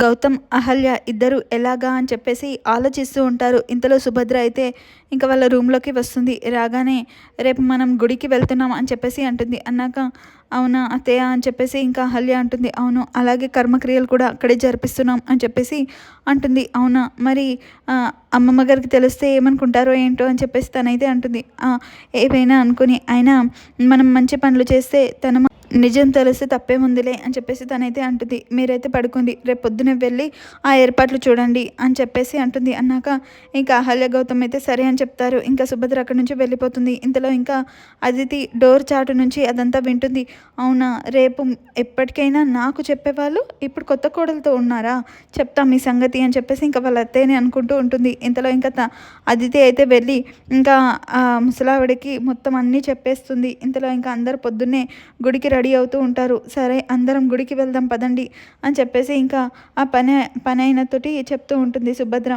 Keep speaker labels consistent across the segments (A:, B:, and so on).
A: గౌతమ్ అహల్య ఇద్దరు ఎలాగా అని చెప్పేసి ఆలోచిస్తూ ఉంటారు. ఇంతలో సుభద్ర అయితే ఇంకా వాళ్ళ రూమ్లోకి వస్తుంది. రాగానే రేపు మనం గుడికి వెళ్తున్నాం అని చెప్పేసి అంటుంది. అన్నాక అవునా అత్తయ్య అని చెప్పేసి ఇంకా అహల్య అంటుంది. అవును అలాగే కర్మక్రియలు కూడా అక్కడే జరిపిస్తున్నాం అని చెప్పేసి అంటుంది. అవునా మరి అమ్మమ్మ గారికి తెలిస్తే ఏమనుకుంటారో ఏంటో అని చెప్పేసి తనైతే అంటుంది. ఏవైనా అనుకుని అయినా మనం మంచి పనులు చేస్తే తన నిజం తెలిస్తే తప్పేముందిలే అని చెప్పేసి తనైతే అంటుంది. మీరైతే పడుకుంది రేపు పొద్దునే వెళ్ళి ఆ ఏర్పాట్లు చూడండి అని చెప్పేసి అంటుంది. అన్నాక ఇంకా అహల్య గౌతమ్ అయితే సరే అని చెప్తారు. ఇంకా సుభద్ర అక్కడి నుంచి వెళ్ళిపోతుంది. ఇంతలో ఇంకా అదితి డోర్ చాటు నుంచి అదంతా వింటుంది. అవునా రేపు ఎప్పటికైనా నాకు చెప్పేవాళ్ళు ఇప్పుడు కొత్త కోడలతో ఉన్నారా? చెప్తా మీ సంగతి అని చెప్పేసి ఇంకా వాళ్ళ అత్తయ్యని అనుకుంటూ ఉంటుంది. ఇంతలో ఇంకా అదితి అయితే వెళ్ళి ఇంకా ఆ ముసలావిడికి మొత్తం అన్నీ చెప్పేస్తుంది. ఇంతలో ఇంకా అందరు పొద్దున్నే గుడికి రెడీ రెడీ అవుతూ ఉంటారు. సరే అందరం గుడికి వెళ్దాం పదండి అని చెప్పేసి ఇంకా ఆ పని పని అయినతోటి చెప్తూ ఉంటుంది సుభద్ర.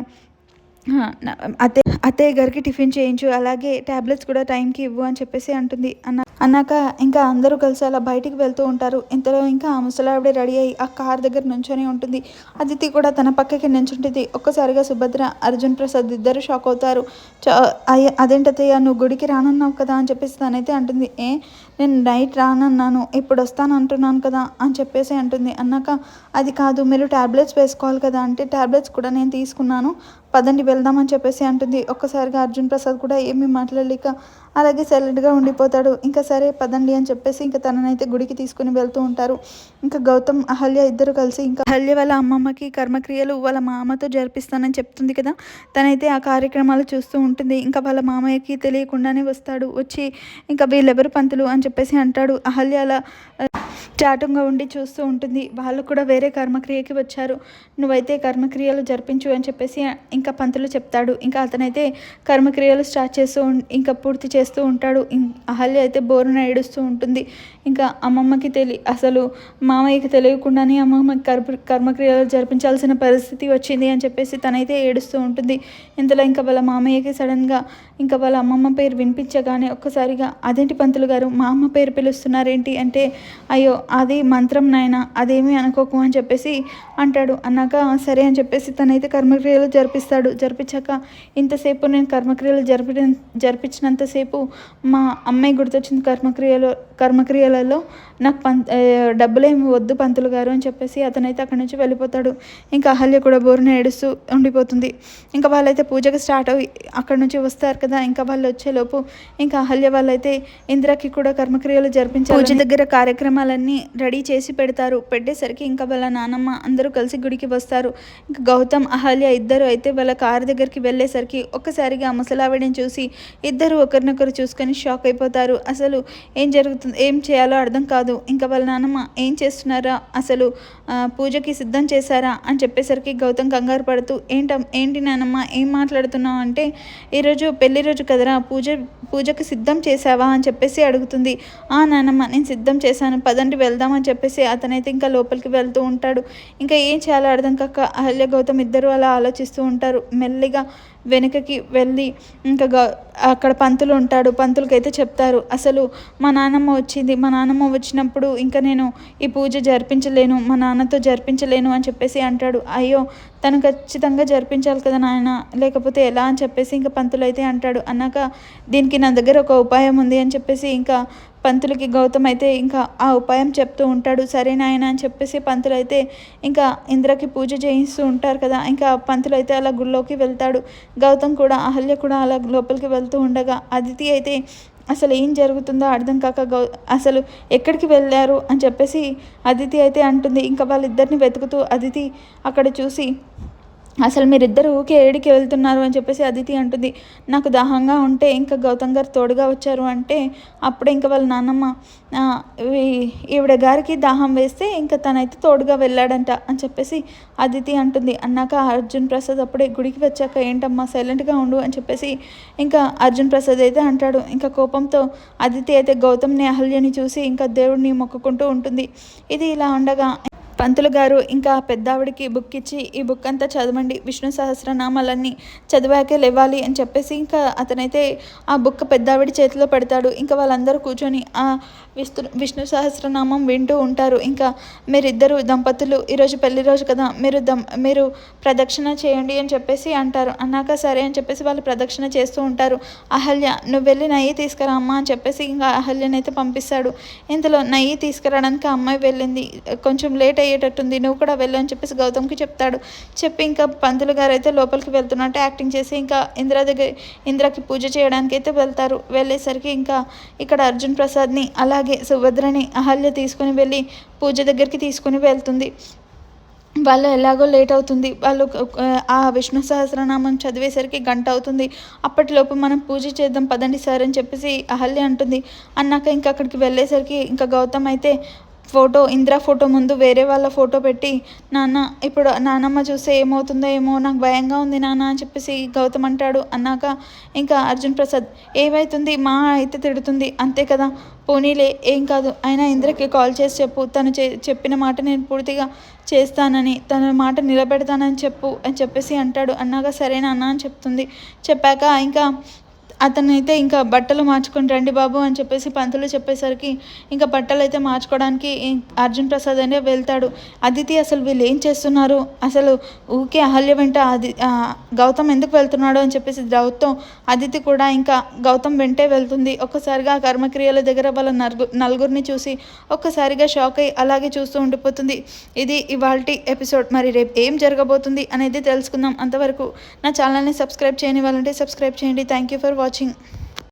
A: అతే అత్తయ్య గారికి టిఫిన్ చేయించు అలాగే ట్యాబ్లెట్స్ కూడా టైంకి ఇవ్వు అని చెప్పేసి అంటుంది. అన్న అన్నాక ఇంకా అందరూ కలిసి అలా బయటికి వెళ్తూ ఉంటారు. ఇంతలో ఇంకా ఆ ముసలావిడ రెడీ అయ్యి ఆ కార్ దగ్గర నుంచొని ఉంటుంది. అదితి కూడా తన పక్కకి నించుంటుంది. ఒక్కసారిగా సుభద్ర అర్జున్ ప్రసాద్ ఇద్దరు షాక్ అవుతారు. అదేంటతయ్య నువ్వు గుడికి రానున్నావు కదా అని చెప్పేసి తనైతే అంటుంది. ఏ నేను నైట్ రానన్నాను ఇప్పుడు వస్తాను అంటున్నాను కదా అని చెప్పేసి అంటుంది. అన్నాక అది కాదు మీరు ట్యాబ్లెట్స్ వేసుకోవాలి కదా అంటే ట్యాబ్లెట్స్ కూడా నేను తీసుకున్నాను. పదండి వెళ్దామని చెప్పేసి అంటుంది. ఒక్కసారిగా అర్జున్ ప్రసాద్ కూడా ఏమీ మాట్లాడలేక అలాగే సైలెంట్గా ఉండిపోతాడు. ఇంకా సరే పదండి అని చెప్పేసి ఇంకా తననైతే గుడికి తీసుకుని వెళ్తూ ఉంటారు. ఇంకా గౌతమ్ అహల్య ఇద్దరు కలిసి ఇంకా అహల్య వాళ్ళ అమ్మమ్మకి కర్మక్రియలు వాళ్ళ మామతో జరిపిస్తానని చెప్తుంది కదా. తనైతే ఆ కార్యక్రమాలు చూస్తూ ఉంటుంది. ఇంకా వాళ్ళ మామయ్యకి తెలియకుండానే వస్తాడు. వచ్చి ఇంకా వీళ్ళెవరు పంతులు అని చెప్పేసి అంటాడు. అహల్య అలా చాటంగా ఉండి చూస్తూ ఉంటుంది. వాళ్ళు కూడా వేరే కర్మక్రియకి వచ్చారు. నువ్వైతే కర్మక్రియలు జరిపించు అని చెప్పేసి ఇంకా పంతులు చెప్తాడు. ఇంకా అతనైతే కర్మక్రియలు స్టార్ట్ చేస్తూ ఇంకా పూర్తి చేస్తూ ఉంటాడు. అహల్య అయితే బోరున ఏడుస్తూ ఉంటుంది. ఇంకా అమ్మమ్మకి తెలి అసలు మామయ్యకి తెలియకుండానే అమ్మమ్మకి కర్మ కర్మక్రియలు జరిపించాల్సిన పరిస్థితి వచ్చింది అని చెప్పేసి తనైతే ఏడుస్తూ ఉంటుంది. ఇంతలో ఇంకా వాళ్ళ మామయ్యకి సడన్గా ఇంకా వాళ్ళ అమ్మమ్మ పేరు వినిపించగానే ఒక్కసారిగా అదేంటి పంతులు గారు మా అమ్మ పేరు పిలుస్తున్నారేంటి? అంటే అయ్యో అది మంత్రం నాయన అదేమీ అనుకోకు అని చెప్పేసి అంటాడు. అన్నాక సరే అని చెప్పేసి తనైతే కర్మక్రియలు జరిపిస్తాడు. జరిపించాక ఇంతసేపు నేను కర్మక్రియలు జరిపి జరిపించినంతసేపు మా అమ్మాయి గుర్తొచ్చింది కర్మక్రియలు కర్మక్రియలలో నాకు పం డబ్బులేమి వద్దు పంతులు గారు అని చెప్పేసి అతనైతే అక్కడి నుంచి వెళ్ళిపోతాడు. ఇంకా అహల్య కూడా బోరున ఏడుస్తూ ఉండిపోతుంది. ఇంకా వాళ్ళైతే పూజకి స్టార్ట్ అయ్యి అక్కడ నుంచి వస్తారు కదా. ఇంకా వాళ్ళు వచ్చేలోపు ఇంకా అహల్య వాళ్ళైతే ఇందిరాకి కూడా కర్మక్రియలు జరిపించారు పూజ దగ్గర కార్యక్రమాలన్నీ రెడీ చేసి పెడతారు. పెట్టేసరికి ఇంకా వాళ్ళ నానమ్మ అందరూ కలిసి గుడికి వస్తారు. ఇంకా గౌతమ్ అహల్య ఇద్దరు అయితే వాళ్ళ కారు దగ్గరికి వెళ్ళేసరికి ఒక్కసారిగా ముసలావిడిని చూసి ఇద్దరు ఒకరినొకరు చూసుకొని షాక్ అయిపోతారు. అసలు ఏం జరుగుతుంది ఏం చేయాలో అర్థం కాదు. ఇంకా వాళ్ళ నానమ్మ ఏం చేస్తున్నారా? అసలు పూజకి సిద్ధం చేశారా? అని చెప్పేసరికి గౌతమ్ కంగారు పడుతూ ఏంట ఏంటి నానమ్మ ఏం మాట్లాడుతున్నావు? అంటే ఈరోజు పెళ్ళి రోజు కదరా పూజ పూజకి సిద్ధం చేశావా? అని చెప్పేసి అడుగుతుంది. ఆ నానమ్మ నేను సిద్ధం చేశాను. పదండి వెళ్దామని చెప్పేసి అతనైతే ఇంకా లోపలికి వెళ్తూ ఉంటాడు. ఇంకా ఏం చేయాలో అర్థం కాక అహల్య గౌతమ్ ఇద్దరు అలా ఆలోచిస్తూ ఉంటారు. మెల్లిగా వెనుకకి వెళ్ళి ఇంకా అక్కడ పంతులు ఉంటాడు. పంతులకైతే చెప్తారు అసలు మా నాన్నమ్మ వచ్చింది. మా నాన్నమ్మ వచ్చినప్పుడు ఇంకా నేను ఈ పూజ జరిపించలేను. మా నాన్నతో జరిపించలేను అని చెప్పేసి అంటాడు. అయ్యో తను ఖచ్చితంగా జరిపించాలి కదా నాయన. లేకపోతే ఎలా? అని చెప్పేసి ఇంకా పంతులు అయితే అంటాడు. అన్నాక దీనికి నా దగ్గర ఒక ఉపాయం ఉంది అని చెప్పేసి ఇంకా పంతులకి గౌతమ్ అయితే ఇంకా ఆ ఉపాయం చెప్తూ ఉంటాడు. సరే నాయన అని చెప్పేసి పంతులు అయితే ఇంకా ఇంద్రకి పూజ చేయిస్తూ ఉంటారు కదా. ఇంకా పంతులు అయితే అలా గుళ్ళోకి వెళ్తాడు. గౌతమ్ కూడా అహల్య కూడా అలా లోపలికి వెళ్తూ ఉండగా అదితి అయితే అసలు ఏం జరుగుతుందో అర్థం కాక గౌ అసలు ఎక్కడికి వెళ్ళారు అని చెప్పేసి అదితి అయితే అంటుంది. ఇంకా వాళ్ళిద్దరిని వెతుకుతూ అదితి అక్కడ చూసి అసలు మీరిద్దరు ఊకే ఏడికి వెళ్తున్నారు అని చెప్పేసి అదితి అంటుంది. నాకు దాహంగా ఉంటే ఇంకా గౌతమ్ గారు తోడుగా వచ్చారు అంటే అప్పుడే ఇంకా వాళ్ళ నాన్నమ్మ ఈవిడ గారికి దాహం వేస్తే ఇంకా తనైతే తోడుగా వెళ్ళాడంట అని చెప్పేసి అదితి అంటుంది. అన్నాక అర్జున్ ప్రసాద్ అప్పుడే గుడికి వచ్చాక ఏంటమ్మా సైలెంట్గా ఉండు అని చెప్పేసి ఇంకా అర్జున్ ప్రసాద్ అయితే అంటాడు. ఇంకా కోపంతో అదితి అయితే గౌతమ్ని అహల్యని చూసి ఇంకా దేవుడిని మొక్కుకుంటూ ఉంటుంది. ఇది ఇలా ఉండగా పంతులు గారు ఇంకా పెద్దావిడికి బుక్ ఇచ్చి ఈ బుక్ అంతా చదవండి. విష్ణు సహస్రనామాలన్నీ చదివాకే లేవాలి అని చెప్పేసి ఇంకా అతనైతే ఆ బుక్ పెద్దావిడి చేతిలో పెడతాడు. ఇంకా వాళ్ళందరూ కూర్చొని ఆ విష్ణు విష్ణు సహస్రనామం వింటూ ఉంటారు. ఇంకా మీరిద్దరు దంపతులు ఈరోజు పెళ్ళి రోజు కదా మీరు దం మీరు ప్రదక్షిణ చేయండి అని చెప్పేసి అంటారు. అన్నాక సరే అని చెప్పేసి వాళ్ళు ప్రదక్షిణ చేస్తూ ఉంటారు. అహల్య నువ్వు వెళ్ళి నయ్యి తీసుకురా అమ్మ అని చెప్పేసి ఇంకా అహల్యనైతే పంపిస్తాడు. ఇంతలో నయ్యి తీసుకురావడానికి అమ్మాయి వెళ్ళింది. కొంచెం లేట్ అయ్యేటట్టుంది. నువ్వు కూడా వెళ్ళు అని చెప్పేసి గౌతమ్కి చెప్తాడు. చెప్పి ఇంకా పంతులు గారు అయితే లోపలికి వెళ్తున్నట్టు యాక్టింగ్ చేసి ఇంకా ఇందిరా దగ్గర ఇందిరాకి పూజ చేయడానికి అయితే వెళ్తారు. వెళ్ళేసరికి ఇంకా ఇక్కడ అర్జున్ ప్రసాద్ని అలాగే సుభద్రని అహల్య తీసుకుని వెళ్ళి పూజ దగ్గరికి తీసుకుని వెళ్తుంది. వాళ్ళు ఎలాగో లేట్ అవుతుంది. వాళ్ళు ఆ విష్ణు సహస్రనామం చదివేసరికి గంట అవుతుంది. అప్పటిలోపు మనం పూజ చేద్దాం పదండి సార్ అని చెప్పేసి అహల్య అంటుంది. అన్నాక ఇంకా అక్కడికి వెళ్ళేసరికి ఇంకా గౌతమ్ అయితే ఫోటో ఇందిరా ఫోటో ముందు వేరే వాళ్ళ ఫోటో పెట్టి నాన్న ఇప్పుడు నానమ్మ చూస్తే ఏమవుతుందో ఏమో నాకు భయంగా ఉంది నాన్న అని చెప్పేసి గౌతమ్ అంటాడు. అన్నాక ఇంకా అర్జున్ ప్రసాద్ ఏమవుతుంది మా అయితే తిడుతుంది అంతే కదా? పోనీలే ఏం కాదు. అయినా ఇంద్రకి కాల్ చేసి చెప్పు. తను చే చెప్పిన మాట నేను పూర్తిగా చేస్తానని తన మాట నిలబెడతానని చెప్పు అని చెప్పేసి అంటాడు. అన్నాక సరే నాన్న అని చెప్తుంది. చెప్పాక ఇంకా అతనైతే ఇంకా బట్టలు మార్చుకొని రండి బాబు అని చెప్పేసి పంతులు చెప్పేసరికి ఇంకా బట్టలు అయితే మార్చుకోవడానికి అర్జున్ ప్రసాద్ అనే వెళ్తాడు. అదితి అసలు వీళ్ళు ఏం చేస్తున్నారు? అసలు ఊకే అహల్య వెంట అది గౌతమ్ ఎందుకు వెళ్తున్నాడు అని చెప్పేసి గౌతమ్ అదితి కూడా ఇంకా గౌతమ్ వెంటే వెళ్తుంది. ఒక్కసారిగా కర్మక్రియల దగ్గర వాళ్ళ నలుగు నలుగురిని చూసి ఒక్కసారిగా షాక్ అయ్యి అలాగే చూస్తూ ఉండిపోతుంది. ఇది ఇవాళ ఎపిసోడ్. మరి రేపు ఏం జరగబోతుంది అనేది తెలుసుకుందాం. అంతవరకు నా ఛానల్ని సబ్స్క్రైబ్ చేయని వాళ్ళంటే సబ్స్క్రైబ్ చేయండి. Thank you for watching 要进